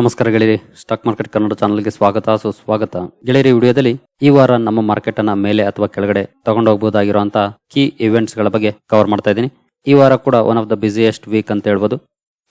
ನಮಸ್ಕಾರ ಗೆಳೆಯರಿ. Stock market Kannada ಚಾನಲ್ಗೆ ಸ್ವಾಗತ. ಸುಸ್ವಾಗತ ಗೆಳೆಯರಿ ವಿಡಿಯೋದಲ್ಲಿ ಈ ವಾರ ನಮ್ಮ ಮಾರ್ಕೆಟ್ ಅನ್ನ ಮೇಲೆ ಅಥವಾ ಕೆಳಗಡೆ ತಗೊಂಡೋಗಬಹುದಾಗಿರುವಂತಹ ಕೀ ಇವೆಂಟ್ಸ್ಗಳ ಬಗ್ಗೆ ಕವರ್ ಮಾಡ್ತಾ ಇದ್ದೀನಿ. ಈ ವಾರ ಕೂಡ one of the busiest week ಅಂತ ಹೇಳ್ಬೋದು.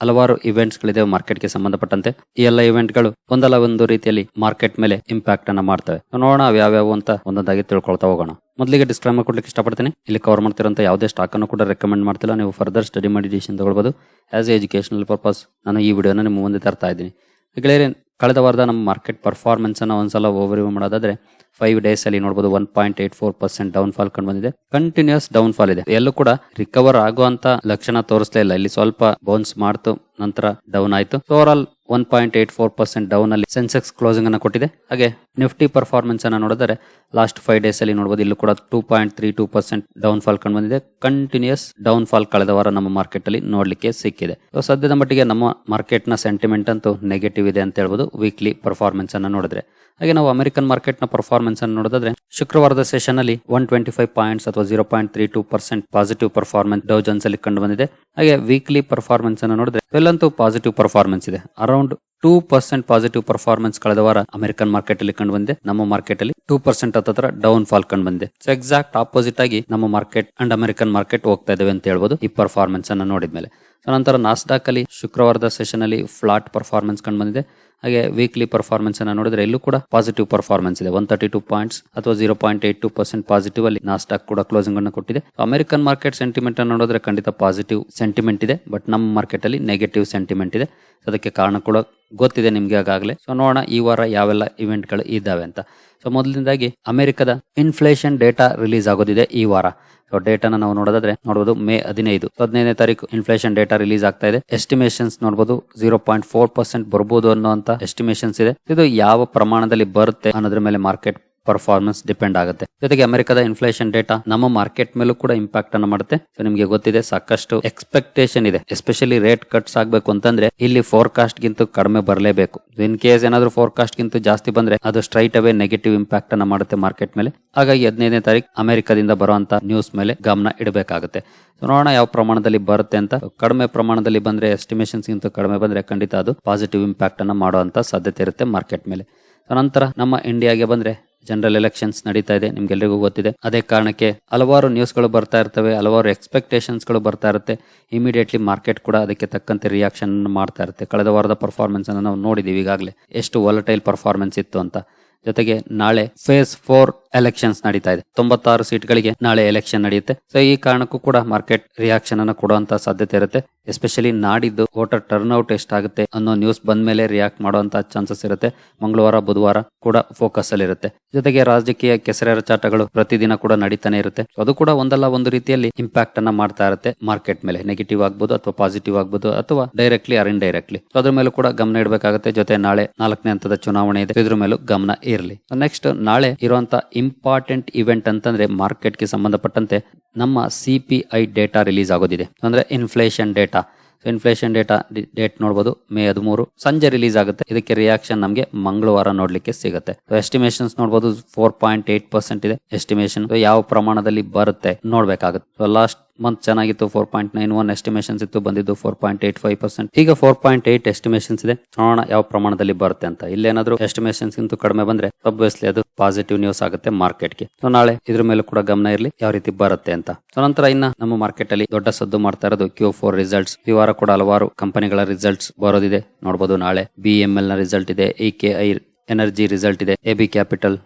ಹಲವಾರು ಇವೆಂಟ್ಸ್ ಗಳಿದೆ ಮಾರ್ಕೆಟ್ಗೆ ಸಂಬಂಧಪಟ್ಟಂತೆ. ಈ ಎಲ್ಲ ಇವೆಂಟ್ಗಳು ಒಂದಲ್ಲ ಒಂದು ರೀತಿಯಲ್ಲಿ ಮಾರ್ಕೆಟ್ ಮೇಲೆ ಇಂಪ್ಯಾಕ್ಟ್ ಅನ್ನ ಮಾಡ್ತವೆ. ನೋಡೋಣ ಅವು ಯಾವ್ಯಾವು ಅಂತ ಒಂದೊಂದಾಗಿ ತಿಳ್ಕೊಳ್ತಾ ಹೋಗೋಣ. ಮೊದಲಿಗೆ ಡಿಸ್ಕ್ಲೈಮರ್ ಕೊಡ್ಲಿಕ್ಕೆ ಇಷ್ಟಪಡ್ತೀನಿ. ಇಲ್ಲಿ ಕವರ್ ಮಾಡ್ತಿರೋಂಥ ಯಾವುದೇ ಸ್ಟಾಕ್ ಅನ್ನು ಕೂಡ ರೆಕಮೆಂಡ್ ಮಾಡ್ತಿಲ್ಲ. ನೀವು ಫರ್ದರ್ ಸ್ಟಡಿ ಮಾಡಿ ಡಿಸಿಷನ್ ತಗೊಳ್ಬಹುದು ಆಸ್ ಎ ಎಜುಕೇಶನಲ್ ಪರ್ಪಸ್ ನಾನು ಈ ವಿಡಿಯೋನ ನಿಮ್ಮ ಮುಂದೆ ತರ್ತಾ ಇದ್ದೀನಿ. ಗೆಳೆಯರೆ ಕಳೆದ ವಾರದ ನಮ್ಮ ಮಾರ್ಕೆಟ್ ಪರ್ಫಾರ್ಮೆನ್ಸನ್ನು ಒಂದ್ಸಲ ಓವರ್ವ್ಯೂ ಮಾಡೋದಾದ್ರೆ ಫೈವ್ ಡೇಸ್ ಅಲ್ಲಿ ನೋಡಬಹುದು one point eight four percent down fall ಕಂಡು ಬಂದಿದೆ. ಕಂಟಿನ್ಯೂಸ್ ಡೌನ್ ಫಾಲ್ ಇದೆ. ಎಲ್ಲೂ ಕೂಡ ರಿಕವರ್ ಆಗುವಂತ ಲಕ್ಷಣ ತೋರಿಸ್ಲೇ ಇಲ್ಲ. ಇಲ್ಲಿ ಸ್ವಲ್ಪ ಬೌನ್ಸ್ ಮಾಡ್ತು, ನಂತರ ಡೌನ್ ಆಯ್ತು. Over all one point eight four percent down ಅಲ್ಲಿ ಸೆನ್ಸೆಕ್ಸ್ ಕ್ಲೋಸಿಂಗ್ ಅನ್ನು ಕೊಟ್ಟಿದೆ. ಹಾಗೆ ನಿಫ್ಟಿ ಪರ್ಫಾರ್ಮೆನ್ಸ್ ಅನ್ನ ನೋಡಿದರೆ ಲಾಸ್ಟ್ ಫೈವ್ ಡೇಸ್ ಅಲ್ಲಿ ನೋಡಬಹುದು ಇಲ್ಲೂ ಕೂಡ two point three two percent down fall ಕಂಡು ಬಂದಿದೆ. ಕಂಟಿನ್ಯೂಸ್ ಡೌನ್ ಫಾಲ್ ಕಳೆದ ವಾರ ನಮ್ಮ ಮಾರ್ಕೆಟ್ ಅಲ್ಲಿ ನೋಡ್ಲಿಕ್ಕೆ ಸಿಕ್ಕಿದೆ. ಸದ್ಯದ ಮಟ್ಟಿಗೆ ನಮ್ಮ ಮಾರ್ಕೆಟ್ನ ಸೆಂಟಿಮೆಂಟ್ ಅಂತೂ ನೆಗೆಟಿವ್ ಇದೆ ಅಂತ ಹೇಳ್ಬೋದು. ವೀಕ್ಲಿ ಪರ್ಫಾರ್ಮೆನ್ಸ್ ಅನ್ನ ನೋಡಿದ್ರೆ. ಹಾಗೆ ನಾವು ಅಮೆರಿಕನ್ ಮಾರ್ಕೆಟ್ನ ಪರ್ಫಾರ್ಮೆನ್ಸ್ ಅನ್ನು ನೋಡೋದಾದ್ರೆ, ಶುಕ್ರವಾರದ ಸೆಷನ್ ಅಲ್ಲಿ ಒನ್ ಟ್ವೆಂಟಿ ಫೈವ್ ಪಾಯಿಂಟ್ಸ್ ಅಥವಾ zero point three two percent positive performance Dow Jones ಕಂಡು ಬಂದಿದೆ. ಹಾಗೆ ವೀಕ್ಲಿ ಪರ್ಫಾರ್ಮೆನ್ಸ್ ಅನ್ನು ನೋಡಿದ್ರೆ, ಎಲ್ಲಂತೂ ಪಾಸಿಟಿವ್ ಪರ್ಫಾರ್ಮೆನ್ಸ್ ಇದೆ. Around two percent positive performance ಕಳೆದ ವಾರ ಅಮೆರಿಕನ್ ಮಾರ್ಕೆಟ್ ಅಲ್ಲಿ ಕಂಡು ಬಂದಿದೆ. ನಮ್ಮ ಮಾರ್ಕೆಟ್ ಅಲ್ಲಿ ಟೂ ಪರ್ಸೆಂಟ್ ಹತ್ರ ಡೌನ್ ಫಾಲ್ ಕಂಡು ಬಂದಿದೆ. ಸೊ ಎಕ್ಸಾಕ್ಟ್ ಆಪೋಸಿಟ್ ಆಗಿ ನಮ್ಮ ಮಾರ್ಕೆಟ್ ಅಂಡ್ ಅಮೆರಿಕನ್ ಮಾರ್ಕೆಟ್ ಹೋಗ್ತಾ ಇದಾವೆ ಅಂತ ಹೇಳ್ಬೋದು ಈ ಪರ್ಫಾರ್ಮೆನ್ಸ್ ಅನ್ನು ನೋಡಿದ್ಮೇಲೆ. ಸೊ ನಂತರ ನಾಸ್ಡಾಕ್ ಅಲ್ಲಿ ಶುಕ್ರವಾರದ ಸೆಷನಲ್ಲಿ ಫ್ಲಾಟ್ ಪರ್ಫಾರ್ಮೆನ್ಸ್ ಕಂಡು ಬಂದಿದೆ ಹಾಗೆ ವೀಕ್ಲಿ ಪರ್ಫಾರ್ಮೆನ್ಸ್ ಅನ್ನು ನೋಡಿದ್ರೆ ಇಲ್ಲೂ ಕೂಡ ಪಾಸಿಟಿವ್ ಪರ್ಫಾರ್ಮೆನ್ಸ್ ಇದೆ. ಒನ್ ತರ್ಟಿ ಟೂ ಪಾಯಿಂಟ್ಸ್ ಅಥವಾ zero point eight two percent positive ಅಲ್ಲಿ ನಾಸ್ಟಾಕ್ ಕೂಡ ಕ್ಲೋಸಿಂಗ್ ಅನ್ನು ಕೊಟ್ಟಿದೆ. ಅಮೆರಿಕನ್ ಮಾರ್ಕೆಟ್ ಸೆಂಟಿಮೆಂಟ್ ಅನ್ನು ನೋಡಿದ್ರೆ ಖಂಡಿತ ಪಾಸಿಟಿವ್ ಸೆಂಟಿಮೆಂಟ್ ಇದೆ ಬಟ್ ನಮ್ಮ ಮಾರ್ಕೆಟ್ ಅಲ್ಲಿ ನೆಗೆಟಿವ್ ಸೆಂಟಿಮೆಂಟ್ ಇದೆ. ಅದಕ್ಕೆ ಕಾರಣ ಕೂಡ ಗೊತ್ತಿದೆ ನಿಮ್ಗೆ ಆಗಾಗಲೇ ಸೊ ನೋಡೋಣ ಈ ವಾರ ಯಾವೆಲ್ಲ ಇವೆಂಟ್ಗಳು ಗಳು ಇದ್ದಾವೆ ಅಂತ. ಸೊ ಮೊದಲಿಂದಾಗಿ ಅಮೆರಿಕದ ಇನ್ಫ್ಲೇಷನ್ ಡೇಟಾ ರಿಲೀಸ್ ಆಗೋದಿದೆ ಈ ವಾರ. ಸೊ ಡೇಟಾನ ನಾವು ನೋಡೋದಾದ್ರೆ ನೋಡಬಹುದು ಮೇ ಹದಿನೈದು. ಹದಿನೈದನೇ ತಾರೀಕು ಇನ್ಫ್ಲೇಷನ್ ಡೇಟಾ ರಿಲೀಸ್ ಆಗ್ತಾ ಇದೆ. ಎಸ್ಟಿಮೇಷನ್ಸ್ ನೋಡಬಹುದು ಜೀರೋ ಪಾಯಿಂಟ್ ಫೋರ್ ಪರ್ಸೆಂಟ್ ಬರ್ಬೋದು ಅನ್ನೋಂತ ಎಸ್ಟಿಮೇಷನ್ಸ್ ಇದೆ. ಇದು ಯಾವ ಪ್ರಮಾಣದಲ್ಲಿ ಬರುತ್ತೆ ಅನ್ನೋದ್ರ ಮೇಲೆ ಮಾರ್ಕೆಟ್ ಪರ್ಫಾರ್ಮೆನ್ಸ್ ಡಿಪೆಂಡ್ ಆಗುತ್ತೆ. ಜೊತೆಗೆ ಅಮೆರಿಕದ ಇನ್ಫ್ಲೇಷನ್ ಡೇಟಾ ನಮ್ಮ ಮಾರ್ಕೆಟ್ ಮೇಲೂ ಕೂಡ ಇಂಪ್ಯಾಕ್ಟ್ ಅನ್ನು ಮಾಡುತ್ತೆ. ಸೊ ನಿಮಗೆ ಗೊತ್ತಿದೆ, ಸಾಕಷ್ಟು ಎಕ್ಸ್ಪೆಕ್ಟೇಷನ್ ಇದೆ. ಎಸ್ಪೆಷಲಿ ರೇಟ್ ಕಟ್ಸ್ ಆಗಬೇಕು ಅಂತಂದ್ರೆ ಇಲ್ಲಿ ಫೋರ್ಕಾಸ್ಟ್ ಗಿಂತ ಕಡಿಮೆ ಬರಲೇಬೇಕು. ಇನ್ ಕೇಸ್ ಏನಾದ್ರು ಫೋರ್ಕಾಸ್ಟ್ ಗಿಂತ ಜಾಸ್ತಿ ಬಂದ್ರೆ ಅದು ಸ್ಟ್ರೈಟ್ ಅವೇ ನೆಗೆಟಿವ್ ಇಂಪ್ಯಾಕ್ಟ್ ಅನ್ನು ಮಾಡುತ್ತೆ ಮಾರ್ಕೆಟ್ ಮೇಲೆ. ಹಾಗಾಗಿ ಹದಿನೈದನೇ ತಾರೀಕು ಅಮೆರಿಕದಿಂದ ಬರುವಂತ ನ್ಯೂಸ್ ಮೇಲೆ ಗಮನ ಇಡಬೇಕಾಗುತ್ತೆ. ಸೊ ನೋಡೋಣ ಯಾವ ಪ್ರಮಾಣದಲ್ಲಿ ಬರುತ್ತೆ ಅಂತ. ಕಡಿಮೆ ಪ್ರಮಾಣದಲ್ಲಿ ಬಂದ್ರೆ ಎಸ್ಟಿಮೇಷನ್ಸ್ ಗಿಂತ ಕಡಿಮೆ ಬಂದ್ರೆ ಖಂಡಿತ ಅದು ಪಾಸಿಟಿವ್ ಇಂಪ್ಯಾಕ್ಟ್ ಅನ್ನು ಮಾಡುವಂತ ಸಾಧ್ಯತೆ ಇರುತ್ತೆ ಮಾರ್ಕೆಟ್ ಮೇಲೆ. ನಂತರ ನಮ್ಮ ಇಂಡಿಯಾಗೆ ಬಂದ್ರೆ ಜನರಲ್ ಎಲೆಕ್ಷನ್ಸ್ ನಡೀತಾ ಇದೆ, ನಿಮ್ಗೆಲ್ರಿಗೂ ಗೊತ್ತಿದೆ. ಅದೇ ಕಾರಣಕ್ಕೆ ಹಲವಾರು ನ್ಯೂಸ್ಗಳು ಬರ್ತಾ ಇರ್ತವೆ, ಹಲವಾರು ಎಕ್ಸ್ಪೆಕ್ಟೇಷನ್ಸ್ಗಳು ಬರ್ತಾ ಇರುತ್ತೆ. ಇಮಿಡಿಯೇಟ್ಲಿ ಮಾರ್ಕೆಟ್ ಕೂಡ ಅದಕ್ಕೆ ತಕ್ಕಂತೆ ರಿಯಾಕ್ಷನ್ ಮಾಡ್ತಾ ಇರುತ್ತೆ. ಕಳೆದ ವಾರದ ಪರ್ಫಾರ್ಮೆನ್ಸ್ ಅನ್ನು ನಾವು ನೋಡಿದೀವಿ ಈಗಾಗಲೇ. ಎಷ್ಟು ವಾಲಟೈಲ್ ಪರ್ಫಾರ್ಮೆನ್ಸ್ ಇತ್ತು ಅಂತ. ಜೊತೆಗೆ ನಾಳೆ ಫೇಸ್ ಫೋರ್ ಎಲೆಕ್ಷನ್ಸ್ ನಡೀತಾ ಇದೆ. ತೊಂಬತ್ತಾರು ಸೀಟ್ಗಳಿಗೆ ನಾಳೆ ಎಲೆಕ್ಷನ್ ನಡೆಯುತ್ತೆ. ಸೊ ಈ ಕಾರಣಕ್ಕೂ ಕೂಡ ಮಾರ್ಕೆಟ್ ರಿಯಾಕ್ಷನ್ ಅನ್ನು ಕೊಡುವಂತ ಸಾಧ್ಯತೆ ಇರುತ್ತೆ. ಎಸ್ಪೆಷಲಿ ನಾಡಿದ್ದು ವೋಟರ್ ಟರ್ನ್ ಔಟ್ ಎಷ್ಟಾಗುತ್ತೆ ಅನ್ನೋ ನ್ಯೂಸ್ ಬಂದ ಮೇಲೆ ರಿಯಾಕ್ಟ್ ಮಾಡುವಂತ ಚಾನ್ಸಸ್ ಇರುತ್ತೆ. ಮಂಗಳವಾರ, ಬುಧವಾರ ಕೂಡ ಫೋಕಸ್ ಅಲ್ಲಿ ಇರುತ್ತೆ. ಜೊತೆಗೆ ರಾಜಕೀಯ ಕೆಸರೆರಚಾಟಗಳು ಪ್ರತಿದಿನ ಕೂಡ ನಡೀತಾನೆ ಇರುತ್ತೆ. ಅದು ಕೂಡ ಒಂದಲ್ಲ, ಒಂದು ರೀತಿಯಲ್ಲಿ ಇಂಪ್ಯಾಕ್ಟ್ ಅನ್ನ ಮಾಡ್ತಾ ಇರುತ್ತೆ ಮಾರ್ಕೆಟ್ ಮೇಲೆ. ನೆಗೆಟಿವ್ ಆಗ್ಬೋದು ಅಥವಾ ಪಾಸಿಟಿವ್ ಆಗ್ಬೋದು ಅಥವಾ ಡೈರೆಕ್ಟ್ಲಿ ಆರ್ ಡೈರೆಕ್ಟ್ಲಿ ಅದ್ರ ಮೇಲೂ ಕೂಡ ಗಮನ ಇಡಬೇಕಾಗುತ್ತೆ. ಜೊತೆ ನಾಳೆ ನಾಲ್ಕನೇ ಹಂತದ ಚುನಾವಣೆ ಇದೆ. ಇದ್ರ ಮೇಲೂ ಗಮನ ಇರಲಿ. ನೆಕ್ಸ್ಟ್ ನಾಳೆ ಇರುವಂತ ಇಂಪಾರ್ಟೆಂಟ್ ಇವೆಂಟ್ ಅಂತಂದ್ರೆ ಮಾರ್ಕೆಟ್ಗೆ ಸಂಬಂಧಪಟ್ಟಂತೆ ನಮ್ಮ C P I data release ಆಗೋದಿದೆ. ಅಂದ್ರೆ inflation data inflation data date ನೋಡಬಹುದು ಮೇ ಹದಿಮೂರು. ಸಂಜೆ ರಿಲೀಸ್ ಆಗುತ್ತೆ. ಇದಕ್ಕೆ ರಿಯಾಕ್ಷನ್ ನಮಗೆ ಮಂಗಳವಾರ ನೋಡ್ಲಿಕ್ಕೆ ಸಿಗುತ್ತೆ. ಎಸ್ಟಿಮೇಷನ್ಸ್ ನೋಡಬಹುದು ಫೋರ್ ಪಾಯಿಂಟ್ ಏಟ್ ಪರ್ಸೆಂಟ್ ಇದೆ. ಎಸ್ಟಿಮೇಷನ್ ಯಾವ ಪ್ರಮಾಣದಲ್ಲಿ ಬರುತ್ತೆ ನೋಡ್ಬೇಕಾಗುತ್ತೆ. ಲಾಸ್ಟ್ ಮಂತ್ ಚೆನ್ನಾಗಿತ್ತು four point nine one estimations ಇತ್ತು, ಬಂದಿದ್ದು four point eight five percent ಈಗ ಫೋರ್ ಪಾಯಿಂಟ್ ಏಟ್ ಎಸ್ಟಿಮೇಷನ್ಸ್ ಇದೆ. ನೋಡೋಣ ಯಾವ ಪ್ರಮಾಣದಲ್ಲಿ ಬರುತ್ತೆ ಅಂತ. ಇಲ್ಲೇನಾದ್ರೂ ಎಸ್ಟಿಮೇಷನ್ಸ್ ಗಿಂತ ಕಡಿಮೆ ಬಂದ್ರೆ ಅಬ್ವಿಯಸ್ಲಿ ಅದು ಪಾಸಿಟಿವ್ ನ್ಯೂಸ್ ಆಗುತ್ತೆ ಮಾರ್ಕೆಟ್ಗೆ. ಸೊ ನಾಳೆ ಇದ್ರ ಮೇಲೆ ಕೂಡ ಗಮನ ಇರಲಿ, ಯಾವ ರೀತಿ ಬರುತ್ತೆ ಅಂತ. ಸೊ ನಂತರ ಇನ್ನ ನಮ್ಮ ಮಾರ್ಕೆಟ್ ಅಲ್ಲಿ ದೊಡ್ಡ ಸದ್ದು ಮಾಡ್ತಾ ಇರೋದು ಕ್ಯೂ ಫೋರ್ ರಿಸಲ್ಟ್ಸ್ ಈ ವಾರ ಕೂಡ ಹಲವಾರು ಕಂಪನಿಗಳ ರಿಸಲ್ಟ್ಸ್ ಬರೋದಿದೆ. ನೋಡಬಹುದು ನಾಳೆ ಬಿ ಎಂ ಎಲ್ನ ರಿಸಲ್ಟ್ ಇದೆ E K I energy result ಇದೆ A B capital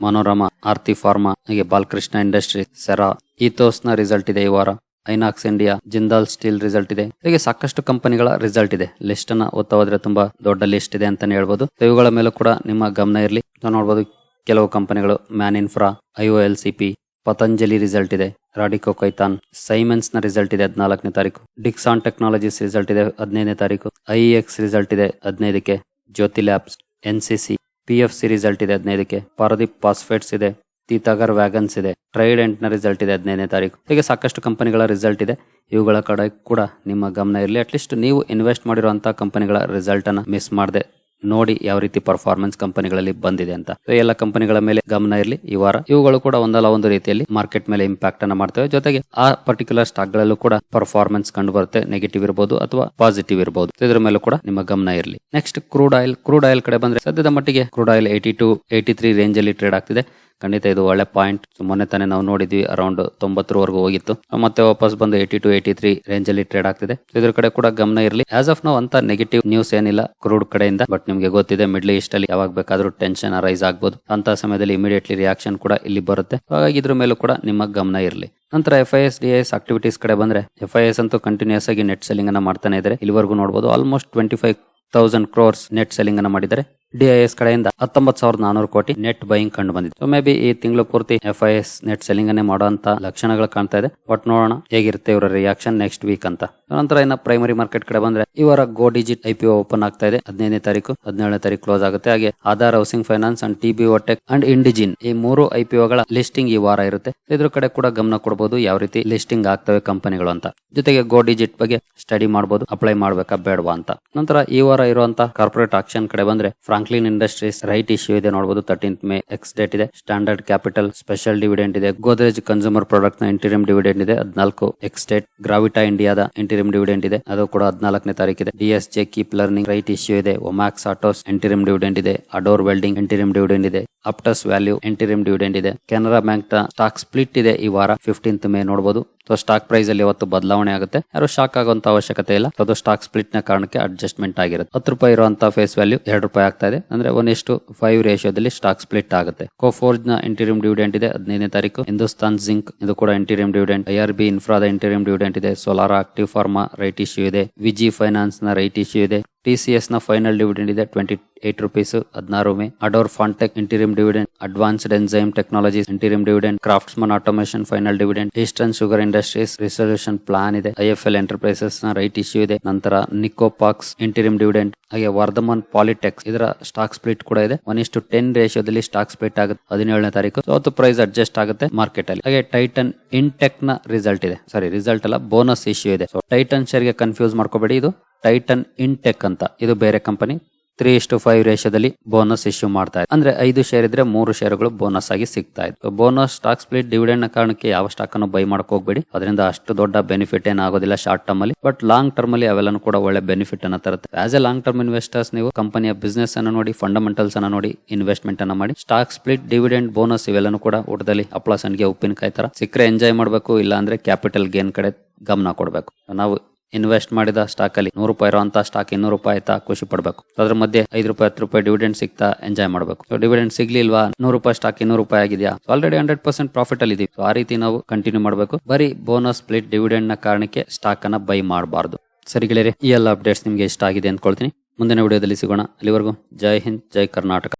Manorama Aarti pharma ಹಾಗೆ ಬಾಲಕೃಷ್ಣ ಇಂಡಸ್ಟ್ರಿ ಸೆರಾ ಈಥೋಸ್ನ ರಿಸಲ್ಟ್ ಇದೆ ಈ ವಾರ. Inox India, Jindal steel result ಇದೆ. ಹೀಗೆ ಸಾಕಷ್ಟು ಕಂಪನಿಗಳ ರಿಸಲ್ಟ್ ಇದೆ. ಲಿಸ್ಟ್ ಅನ್ನ ಓದ್ತಾ ಹೋದ್ರೆ ತುಂಬಾ ದೊಡ್ಡ ಲಿಸ್ಟ್ ಇದೆ ಅಂತಾನೆ ಹೇಳ್ಬೋದು. ಇವುಗಳ ಮೇಲೂ ಕೂಡ ನಿಮ್ಮ ಗಮನ ಇರಲಿ. ನೋಡಬಹುದು ಕೆಲವು ಕಂಪನಿಗಳು man infra IO L C P, Patanjali result ಇದೆ. ರಾಡಿಕೋ ಕೈತಾನ್ ಸೈಮೆನ್ಸ್ನ ರಿಸಲ್ಟ್ ಇದೆ ಹದಿನಾಲ್ಕನೇ ತಾರೀಕು. ಡಿಕ್ಸಾನ್ ಟೆಕ್ನಾಲಜೀಸ್ ರಿಸಲ್ಟ್ ಇದೆ ಹದಿನೈದನೇ ತಾರೀಕು. ಐ ಎಕ್ಸ್ ರಿಸಲ್ಟ್ ಇದೆ ಹದಿನೈದಕ್ಕೆ. Jyothy labs, N C C, P F C result ಇದೆ ಹದಿನೈದಕ್ಕೆ. ಪಾರದೀಪ್ ಪಾಸ್ಫೇಟ್ಸ್ ಇದೆ ತೀತಾಗರ್ ವ್ಯಾಗನ್ಸ್ ಇದೆ. ಟ್ರೈಡೆಂಟ್ನ ರಿಸಲ್ಟ್ ಇದೆ ಹದಿನೈದನೇ ತಾರೀಕು. ಹೀಗೆ ಸಾಕಷ್ಟು ಕಂಪನಿಗಳ ರಿಸಲ್ಟ್ ಇದೆ. ಇವುಗಳ ಕಡೆ ಕೂಡ ನಿಮ್ಮ ಗಮನ ಇರಲಿ. ಅಟ್ಲೀಸ್ಟ್ ನೀವು ಇನ್ವೆಸ್ಟ್ ಮಾಡಿರುವಂತಹ ಕಂಪನಿಗಳ ರಿಸಲ್ಟ್ ಅನ್ನ ಮಿಸ್ ಮಾಡದೆ. ನೋಡಿ ಯಾವ ರೀತಿ ಪರ್ಫಾರ್ಮೆನ್ಸ್ ಕಂಪನಿಗಳಲ್ಲಿ ಬಂದಿದೆ ಅಂತ. ಎಲ್ಲ ಕಂಪನಿಗಳ ಮೇಲೆ ಗಮನ ಇರಲಿ. ಈ ವಾರ ಇವುಗಳು ಕೂಡ ಒಂದಲ್ಲ ಒಂದು ರೀತಿಯಲ್ಲಿ ಮಾರ್ಕೆಟ್ ಮೇಲೆ ಇಂಪ್ಯಾಕ್ಟ್ ಅನ್ನ ಮಾಡ್ತವೆ. ಜೊತೆಗೆ ಆ ಪರ್ಟಿಕ್ಯುಲರ್ ಸ್ಟಾಕ್ ಗಳಲ್ಲೂ ಕೂಡ ಪರ್ಫಾರ್ಮೆನ್ಸ್ ಕಂಡು ಬರುತ್ತೆ. ನೆಗೆಟಿವ್ ಇರಬಹುದು ಅಥವಾ ಪಾಸಿಟಿವ್ ಇರಬಹುದು ಇದರ ಮೇಲೂ ಕೂಡ ನಿಮ್ಮ ಗಮನ ಇರಲಿ. Next crude oil crude oil ಕಡೆ ಬಂದ್ರೆ ಸದ್ಯದ ಮಟ್ಟಿಗೆ crude oil eighty two eighty three range ಅಲ್ಲಿ ಟ್ರೇಡ್ ಆಗ್ತಿದೆ. ಖಂಡಿತ ಇದು ಒಳ್ಳೆ ಪಾಯಿಂಟ್ ಮೊನ್ನೆ ತಾನೆ ನಾವು ನೋಡಿದ್ವಿ ಅರೌಂಡ್ ತೊಂಬತ್ತರವರೆಗೂ ಹೋಗಿತ್ತು. ಮತ್ತೆ ವಾಪಸ್ ಬಂದು eighty two eighty three range ಅಲ್ಲಿ ಟ್ರೇಡ್ ಆಗ್ತಿದೆ. ಇದ್ರ ಕಡೆ ಕೂಡ ಗಮನ ಇರಲಿ. ಆಸ್ ಆಫ್ ನೋ ಅಂತ ನೆಗೆಟಿವ್ ನ್ಯೂಸ್ ಏನಿಲ್ಲ ಕ್ರೂಡ್ ಕಡೆಯಿಂದ. ಬಟ್ ನಿಮ್ಗೆ ಗೊತ್ತಿದೆ ಮಿಡ್ಲ್ ಈಸ್ಟ್ ಅಲ್ಲಿ ಯಾವಾಗ ಬೇಕಾದ್ರೂ ಟೆನ್ಷನ್ ರೈಸ್ ಆಗಬಹುದು ಅಂತ ಸಮಯದಲ್ಲಿ ಇಮಿಡಿಯೇಟ್ಲಿ ರಿಯಾಕ್ಷನ್ ಕೂಡ ಇಲ್ಲಿ ಬರುತ್ತೆ. ಹಾಗಾಗಿ ಇದ್ರ ಮೇಲೂ ಕೂಡ ನಿಮ್ಮ ಗಮನ ಇರಲಿ. ನಂತರ F I S D S activities ಕಡೆ ಬಂದ್ರೆ ಎಫ್ ಐ ಎಸ್ ಅಂತೂ ಕಂಟಿನ್ಯೂಸ್ ಆಗಿ ನೆಟ್ ಸೆಲ್ಲಿಂಗ್ ಅನ್ನ ಮಾಡ್ತಾನೆ ಇದ್ರೆ. ಇಲ್ಲಿವರೆಗೂ ನೋಡಬಹುದು almost twenty five thousand crores net selling ಅನ್ನು ಮಾಡಿದರೆ ಡಿಐಎಸ್ ಕಡೆಯಿಂದ ಹತ್ತೊಂಬತ್ತು ಸಾವಿರದ ನಾನೂರು ಕೋಟಿ ನೆಟ್ ಬೈಯಿಂಗ್ ಕಂಡು ಬಂದಿದೆ. ಸೊ ಮೇ ಬಿ ಈ ತಿಂಗಳು ಪೂರ್ತಿ F I S net selling ಅನ್ನೇ ಮಾಡುವಂತ ಲಕ್ಷಣಗಳು ಕಾಣ್ತಾ ಇದೆ. ಬಟ್ ನೋಡೋಣ ಹೇಗಿರುತ್ತೆ ಇವರ ರಿಯಾಕ್ಷನ್ ನೆಕ್ಸ್ಟ್ ವೀಕ್ ಅಂತ. ನಂತರ ಇನ್ನ ಪ್ರೈಮರಿ ಮಾರ್ಕೆಟ್ ಕಡೆ ಬಂದ್ರೆ ಇವರ ಗೋ ಡಿಜಿಟ್ ಐ ಓಪನ್ ಆಗ್ತಾ ಇದೆ. ಹದಿನೈದನೇ ತಾರೀಕು, ಹದಿನೇಳನೇ ತಾರೀಕು ಕ್ಲೋಸ್ ಆಗುತ್ತೆ. ಹಾಗೆ Aadhaar housing finance and T B tech and Indegene ಈ ಮೂರು ಐ ಗಳ ಲಿಸ್ಟಿಂಗ್ ಈ ವಾರ ಇರುತ್ತೆ. ಇದ್ರ ಕಡೆ ಕೂಡ ಗಮನ ಕೊಡಬಹುದು ಯಾವ ರೀತಿ ಲಿಸ್ಟಿಂಗ್ ಆಗ್ತವೆ ಕಂಪನಿಗಳು ಅಂತ. ಜೊತೆಗೆ ಗೋ ಡಿಜಿಟ್ ಬಗ್ಗೆ ಸ್ಟಡಿ ಮಾಡಬಹುದು ಅಪ್ಲೈ ಮಾಡ್ಬೇಕಾ ಬೇಡವಾ ಅಂತ. ನಂತರ ಈ ಇರುವಂತಹ ಕಾರ್ಪೊರೇಟ್ ಆಕ್ಷನ್ ಕಡೆ ಬಂದ್ರೆ ಫ್ರಾಂಕ್ಲಿನ್ ಇಂಡಸ್ಟ್ರೀಸ್ ರೈಟ್ ಇಶ್ಯೂ ಇದೆ. ನೋಡಬಹುದು ತರ್ಟೀನ್ತ್ ಮೇ ಎಕ್ಸ್ ಡೇಟ್ ಇದೆ. ಸ್ಟ್ಯಾಂಡರ್ಡ್ ಕ್ಯಾಪಿಟಲ್ ಸ್ಪೆಷಲ್ ಡಿವಿಡೆಂಟ್ ಇದೆ. ಗೋದ್ರೇಜ್ ಕನ್ಸ್ಯೂಮರ್ ಪ್ರಾಡಕ್ಟ್ನ ಇಂಟೀರಿಯಂ ಡಿವಿಡೆಂಟ್ ಇದೆ. ಹದಿನಾಲ್ಕು ಎಕ್ಸ್ ಡೇಟ್ ಗ್ರಾವಿಟಾ ಇಂಡಿಯಾದ ಇಂಟೀರಿಯಂ ಡಿವಿಡೆಂಟ್ ಇದೆ. ಅದು ಕೂಡ ಹದಿನಾಲ್ಕನೇ ತಾರೀಕಿದೆ D S J keep learning right issue ಇದೆ. ಒಮ್ಯಾಕ್ಸ್ ಆಟೋಸ್ ಇಂಟಿರಿಯಂ ಡಿವಿಡೆಂಟ್ ಇದೆ. ಅಡೋರ್ ವೆಲ್ಡಿಂಗ್ ಇಂಟೀರಿಯಂ ಡಿವಿಡೆಂಟ್ ಇದೆ. ಅಪ್ಟಸ್ ವ್ಯಾಲ್ಯೂ ಇಂಟಿರಿಯಂ ಡಿವಿಡೆಂಡ್ ಇದೆ. ಕೆನರಾ ಬ್ಯಾಂಕ್ನ ಸ್ಟಾಕ್ ಸ್ಪ್ಲಿಟ್ ಇದೆ ಈ ವಾರ. ಫಿಫ್ಟೀನ್ತ್ ಮೇ ನೋಡಬಹುದು ಸೊ ಸ್ಟಾಕ್ ಪ್ರೈಸ್ ಅಲ್ಲಿ ಇವತ್ತು ಬದಲಾವಣೆ ಆಗುತ್ತೆ. ಯಾರು ಶಾಕ್ ಆಗುವಂತ ಅವಶ್ಯಕತೆ ಇಲ್ಲ. ಅದು ಸ್ಟಾಕ್ ಸ್ಪ್ಲಿಟ್ನ ಕಾರಣಕ್ಕೆ ಅಡ್ಜಸ್ಟ್ಮೆಂಟ್ ಆಗಿರುತ್ತೆ. ಹತ್ತು ರೂಪಾಯಿ ಇರುವಂತಹ ಫೇಸ್ ವ್ಯಾಲ್ಯೂ ಎರಡು ರೂಪಾಯಿ ಆಗ್ತಾ ಇದೆ. ಅಂದ್ರೆ ಒನ್ ಎಷ್ಟು ಫೈವ್ ರೇಷಿಯೋದಲ್ಲಿ ಸ್ಟಾಕ್ ಸ್ಪ್ಲಿಟ್ ಆಗುತ್ತೆ. ಕೋಫೋರ್ಜ್ನ ಇಂಟೀರಿಯಂ ಡಿವಿಡೆಂಟ್ ಇದೆ. ಹದಿನೈದನೇ ತಾರೀಕು. ಹಿಂದೂಸ್ತಾನ್ ಜಿಂಕ್ ಇದು ಕೂಡ interim dividend I R B ಇನ್ಫ್ರಾದ interim dividend ಇದೆ. Solar active pharma right issue ಇದೆ. ವಿಜಿ ಫೈನಾನ್ಸ್ನ ರೈಟ್ ಇಶ್ಯೂ ಇದೆ. ಟಿಸಿಎಸ್ನ ಫೈನಲ್ ಡಿವಿಡೆಂಡ್ ಇದೆ ಟ್ವೆಂಟಿ ಏಟ್ ರುಪೀಸ್ ಹದಿನಾರು May. Ador Fontech interim dividend advanced enzyme technology interim dividend craftsman automation final dividend eastern sugar industries resolution plan ಇದೆ I F L ಎಂಟರ್ಪ್ರೈಸಸ್ನ right issue ಇದೆ. ನಂತರ ನಿಕೋಪಾಕ್ಸ್ interim dividend ಹಾಗೆ ವರ್ಧಮಾನ್ ಪಾಲಿಟೆಕ್ಸ್ ಇದರ stock split ಕೂಡ ಇದೆ. One ಇಷ್ಟು ಟೆನ್ ರೇಷಿಯೋದಲ್ಲಿ ಸ್ಟಾಕ್ ಸ್ಪ್ಲಿಟ್ ಆಗುತ್ತೆ. ಹದಿನೇಳನೇ ತಾರೀಕು. ಅವತ್ತು ಪ್ರೈಸ್ ಅಡ್ಜಸ್ಟ್ ಆಗುತ್ತೆ ಮಾರ್ಕೆಟ್ ಅಲ್ಲಿ. ಹಾಗೆ ಟೈಟನ್ ಇನ್ಟೆಕ್ನ ರಿಸಲ್ಟ್ ಇದೆ. ಸಾರಿ ರಿಸಲ್ಟ್ ಅಲ್ಲ ಬೋನಸ್ ಇಶ್ಯೂ ಇದೆ. ಟೈಟನ್ ಶೇರ್ಗೆ ಕನ್ಫ್ಯೂಸ್ ಮಾಡ್ಕೋಬೇಡಿ. ಇದು ಟೈಟನ್ ಇನ್ಟೆಕ್ ಅಂತ. ಇದು ಬೇರೆ ಕಂಪನಿ ತ್ರೀ ಇಷ್ಟು ಫೈವ್ ರೇಷದಲ್ಲಿ ಬೋನಸ್ ಇಶ್ಯೂ ಮಾಡ್ತಾ ಇದೆ ಅಂದ್ರೆ ಐದು ಶೇರ್ ಇದ್ರೆ ಮೂರು ಶೇರ್ಗಳು ಬೋನಸ್ ಆಗಿ ಸಿಗ್ತಾ ಇದೆ ಬೋನಸ್ ಸ್ಟಾಕ್ ಸ್ಪ್ಲಿಟ್ ಡಿವಿಡೆಂಡ್ನ ಕಾರಣಕ್ಕೆ ಯಾವ ಸ್ಟಾಕ್ ಅನ್ನು ಬೈ ಮಾಡಕ್ ಹೋಗ್ಬೇಡಿ. ಅದರಿಂದ ಅಷ್ಟು ದೊಡ್ಡ ಬೆನಿಫಿಟ್ ಏನಾಗೋದಿಲ್ಲ ಶಾರ್ಟ್ ಟರ್ಮ್ ಅಲ್ಲಿ. ಬಟ್ ಲಾಂಗ್ ಟರ್ಮ್ ಅಲ್ಲಿ ಅವೆಲ್ಲನೂ ಕೂಡ ಒಳ್ಳೆ ಬೆನಿಫಿಟ್ ಅನ್ನ ತರುತ್ತೆ. As a long term investors ನೀವು ಕಂಪನಿಯ ಬಿಸ್ನೆಸ್ ಅನ್ನು ನೋಡಿ ಫಂಡಮೆಂಟಲ್ಸ್ ಅನ್ನ ನೋಡಿ ಇನ್ವೆಸ್ಟ್ಮೆಂಟ್ ಅನ್ನ ಮಾಡಿ ಸ್ಟಾಕ್ ಸ್ಪ್ಲಿಟ್ ಡಿವಿಡೆಂಡ್ ಬೋನಸ್ ಇವೆಲ್ಲನೂ ಕೂಡ ಊಟದಲ್ಲಿ ಹಪ್ಪಳ ಉಪ್ಪಿನ ಉಪ್ಪಿನಕಾಯಿ ತರ ಸಿಕ್ಕರೆ ಎಂಜಾಯ್ ಮಾಡಬೇಕು ಇಲ್ಲ ಅಂದ್ರೆ ಕ್ಯಾಪಿಟಲ್ ಗೇನ್ ಕಡೆ ಗಮನ ಕೊಡಬೇಕು. ನಾವು ಇನ್ವೆಸ್ಟ್ ಮಾಡಿದ ಸ್ಟಾಕ್ ಅಲ್ಲಿ ನೂರು ರೂಪಾಯಿ ಇರುವಂತ ಸ್ಟಾಕ್ ಇನ್ನೂರು ರೂಪಾಯಿ ಆಯ್ತಾ, ಖುಷಿ ಪಡಬೇಕು. ಅದ್ರ ಮಧ್ಯೆ ಐದು ರೂಪಾಯಿ, ಹತ್ತು ರೂಪಾಯಿ ಡಿವಿಡೆಂಡ್ ಸಿಗ್ತಾ ಎಂಜಾಯ್ ಮಾಡಬೇಕು. ಡಿವಿಡೆಂಡ್ ಸಿಗ್ಲಿಲ್ವಾ? ನೂರು ರೂಪಾಯಿ ಸ್ಟಾಕ್ ಇನ್ನೂರು ರೂಪಾಯಿ ಆಗಿದೆಯಾ? ಆಲ್ರೆಡಿ ಹಂಡ್ರೆಡ್ ಪರ್ಸೆಂಟ್ ಪ್ರಾಫಿಟ್ ಅಲ್ಲಿ ಇದೀವಿ. ಆ ರೀತಿ ನಾವು ಕಂಟಿನ್ಯೂ ಮಾಡಬೇಕು. ಬರೀ ಬೋನಸ್ ಸ್ಪ್ಲಿಟ್ ಡಿವಿಡೆಂಡ್ನ ಕಾರಣಕ್ಕೆ ಸ್ಟಾಕ್ ಅನ್ನ ಬೈ ಮಾಡಬಾರ್ದು. ಸರಿ ಗೆಳೆಯರೆ, ಈ ಎಲ್ಲ ಅಪ್ಡೇಟ್ಸ್ ನಿಮ್ಗೆ ಇಷ್ಟ ಆಗಿದೆ ಅನ್ಕೊಳ್ತೀನಿ. ಮುಂದಿನ ವಿಡಿಯೋದಲ್ಲಿ ಸಿಗೋಣ. ಅಲ್ಲಿವರೆಗೂ ಜೈ ಹಿಂದ್, ಜೈ ಕರ್ನಾಟಕ.